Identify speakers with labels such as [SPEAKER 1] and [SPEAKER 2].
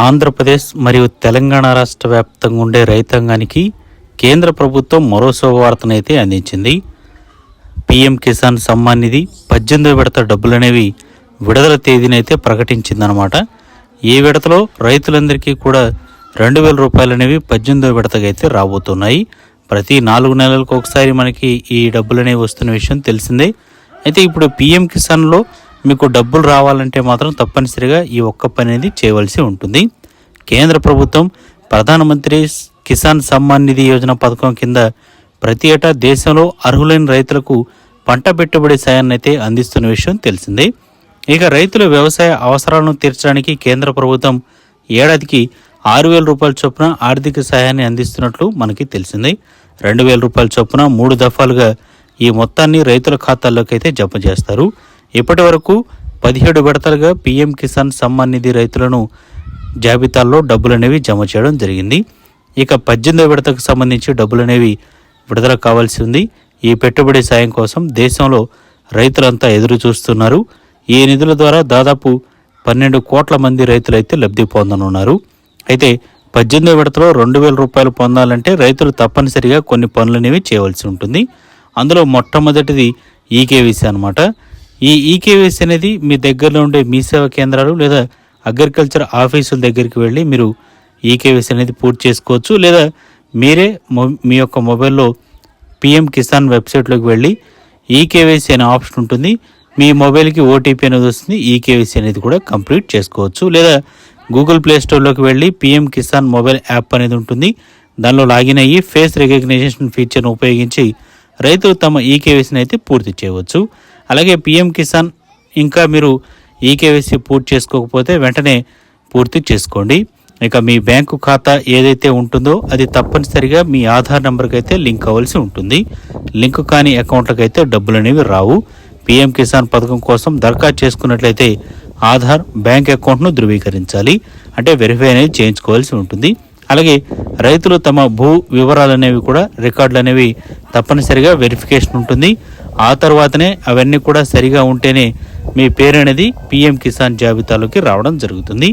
[SPEAKER 1] ఆంధ్రప్రదేశ్ మరియు తెలంగాణ రాష్ట్ర వ్యాప్తంగా ఉండే రైతాంగానికి కేంద్ర ప్రభుత్వం మరో శుభవార్తనైతే అందించింది. పీఎం కిసాన్ సమ్మాన్ నిధి పద్దెనిమిది విడత డబ్బులనేవి విడుదల తేదీనైతే ప్రకటించిందనమాట ఈ విడతలో రైతులందరికీ కూడా రెండు వేల రూపాయలు అనేవి పద్దెనిమిదో విడతగా అయితే రాబోతున్నాయి. ప్రతి నాలుగు నెలలకు ఒకసారి మనకి ఈ డబ్బులు అనేవి వస్తున్న విషయం తెలిసిందే. అయితే ఇప్పుడు పీఎం కిసాన్లో మీకు డబ్బులు రావాలంటే మాత్రం తప్పనిసరిగా ఈ ఒక్క పని అనేది చేయవలసి ఉంటుంది. కేంద్ర ప్రభుత్వం ప్రధానమంత్రి కిసాన్ సమ్మాన్ నిధి యోజన పథకం కింద ప్రతి ఏటా దేశంలో అర్హులైన రైతులకు పంట పెట్టుబడి సాయాన్ని అయితే అందిస్తున్న విషయం తెలిసిందే. ఇక రైతుల వ్యవసాయ అవసరాలను తీర్చడానికి కేంద్ర ప్రభుత్వం ఏడాదికి ఆరు వేల రూపాయల చొప్పున ఆర్థిక సహాయాన్ని అందిస్తున్నట్లు మనకి తెలిసింది. రెండు వేల రూపాయల చొప్పున మూడు దఫాలుగా ఈ మొత్తాన్ని రైతుల ఖాతాల్లోకి అయితే జమ చేస్తారు. ఇప్పటి వరకు పదిహేడు విడతలుగా పీఎం కిసాన్ సమ్మాన్ నిధి రైతులను జాబితాల్లో డబ్బులు అనేవి జమ చేయడం జరిగింది. ఇక పద్దెనిమిది విడతకు సంబంధించి డబ్బులు అనేవి విడుదల కావాల్సి ఉంది ఈ పెట్టుబడి సాయం కోసం దేశంలో రైతులంతా ఎదురు చూస్తున్నారు ఈ నిధుల ద్వారా దాదాపు పన్నెండు కోట్ల మంది రైతులైతే లబ్ధి పొందనున్నారు. అయితే పద్దెనిమిది విడతలో రెండు వేల రూపాయలు పొందాలంటే రైతులు తప్పనిసరిగా కొన్ని పనులనేవి చేయవలసి ఉంటుంది. అందులో మొట్టమొదటిది ఈకేవీసీ అనమాట ఈ ఈకేవీసీ అనేది మీ దగ్గరలో ఉండే మీ సేవా కేంద్రాలు లేదా అగ్రికల్చర్ ఆఫీసుల దగ్గరికి వెళ్ళి మీరు ఈకేవీసీ అనేది పూర్తి చేసుకోవచ్చు. లేదా మీరే మొ- మీ యొక్క మొబైల్లో పిఎం కిసాన్ వెబ్సైట్లోకి వెళ్ళి ఈకేవైసీ అనే ఆప్షన్ ఉంటుంది. మీ మొబైల్కి ఓటీపీ అనేది వస్తుంది. ఈకేవైసీ అనేది కూడా కంప్లీట్ చేసుకోవచ్చు. లేదా గూగుల్ ప్లే స్టోర్లోకి వెళ్ళి పిఎం కిసాన్ మొబైల్ యాప్ అనేది ఉంటుంది. దానిలో లాగిన్ అయ్యి ఫేస్ రికగ్నైజేషన్ ఫీచర్ను ఉపయోగించి రైతులు తమ ఈకేవైసీని అయితే పూర్తి చేయవచ్చు. అలాగే పిఎం కిసాన్ ఇంకా మీరు ఈకేవైసీ పూర్తి చేసుకోకపోతే వెంటనే పూర్తి చేసుకోండి. ఇక మీ బ్యాంకు ఖాతా ఏదైతే ఉంటుందో అది తప్పనిసరిగా మీ ఆధార్ నెంబర్కి అయితే లింక్ అవ్వాల్సి ఉంటుంది. లింక్ కాని అకౌంట్లకు అయితే డబ్బులు అనేవి రావు. పిఎం కిసాన్ పథకం కోసం దరఖాస్తు చేసుకున్నట్లయితే ఆధార్ బ్యాంక్ అకౌంట్ను ధృవీకరించాలి. అంటే వెరిఫై అనేది చేయించుకోవాల్సి ఉంటుంది. అలాగే రైతులు తమ భూ వివరాలు అనేవి కూడా రికార్డులు అనేవి తప్పనిసరిగా వెరిఫికేషన్ ఉంటుంది. ఆ తర్వాతనే అవన్నీ కూడా సరిగా ఉంటేనే మీ పేరు అనేది పిఎం కిసాన్ జాబితాలోకి రావడం జరుగుతుంది.